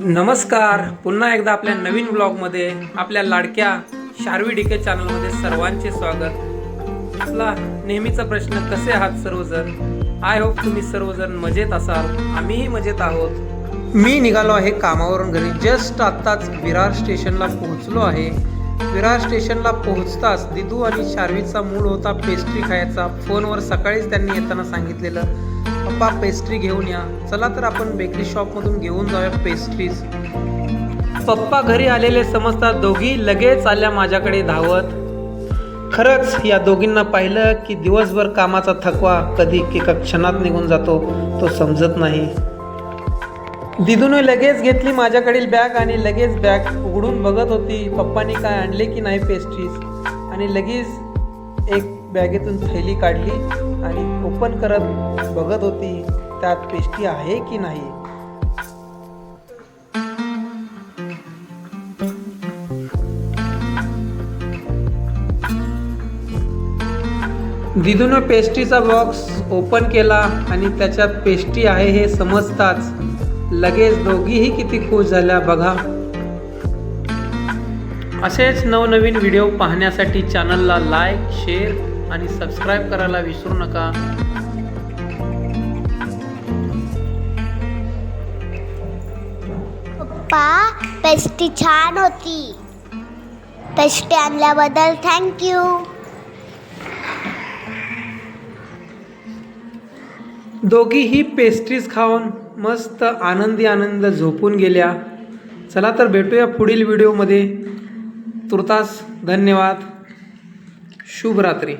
नमस्कार. पुन्हा एकदा आपल्या नवीन ब्लॉगमध्ये आपल्या लाडक्या शार्वी डिके चॅनलमध्ये सर्वांचे स्वागत. आपला नेहमीचा प्रश्न कसे आहात सर्वजण? आय होप तुम्ही सर्वजण मजेत असाल. आम्हीही मजेत आहोत. मी निघालो आहे कामावरून घरी. जस्ट आत्ताच विरार स्टेशनला पोहोचलो आहे. विरार स्टेशनला पोहोचताच दिदू आणि शार्वीचा मूड होता पेस्ट्री खायचा. फोनवर सकाळीच त्यांनी येताना सांगितलेलं पप्पा पेस्ट्री घेऊन या. चला तर आपण बेकरी शॉपमधून घेऊन जाऊया पेस्ट्रीज पप्पा घरी आलेले समजतात दोघी लगेच आल्या माझ्याकडे धावत. खरंच या दोघींना पाहिलं की दिवसभर कामाचा थकवा कधी एका क्षणात निघून जातो तो समजत नाही. दिदूने लगेच घेतली माझ्याकडील बॅग आणि लगेच बॅग उघडून बघत होती पप्पानी काय आणले की नाही पेस्ट्रीज आणि लगेच एक बॅगेतून थैली काढली आणि ओपन करत बघत होती त्यात पेस्ट्री आहे की नाही? दिदूनं पेस्ट्रीचा बॉक्स ओपन केला आणि त्याच्यात पेस्ट्री आहे हे समजताच लगेच दोघीही किती खुश झाल्या बघा. असेच नवनवीन व्हिडिओ पाहण्यासाठी चॅनलला लाईक शेअर आणि सबस्क्राईब करायला विसरू नका. पप्पा पेस्ट्री छान होती. पेस्ट्री आणल्याबद्दल थँक्यू दोघीही पेस्ट्रीज खाऊन मस्त आनंदी आनंद झोपून गेल्या. चला तर भेटूया पुढील व्हिडिओमध्ये. तुर्तास धन्यवाद. शुभरात्री.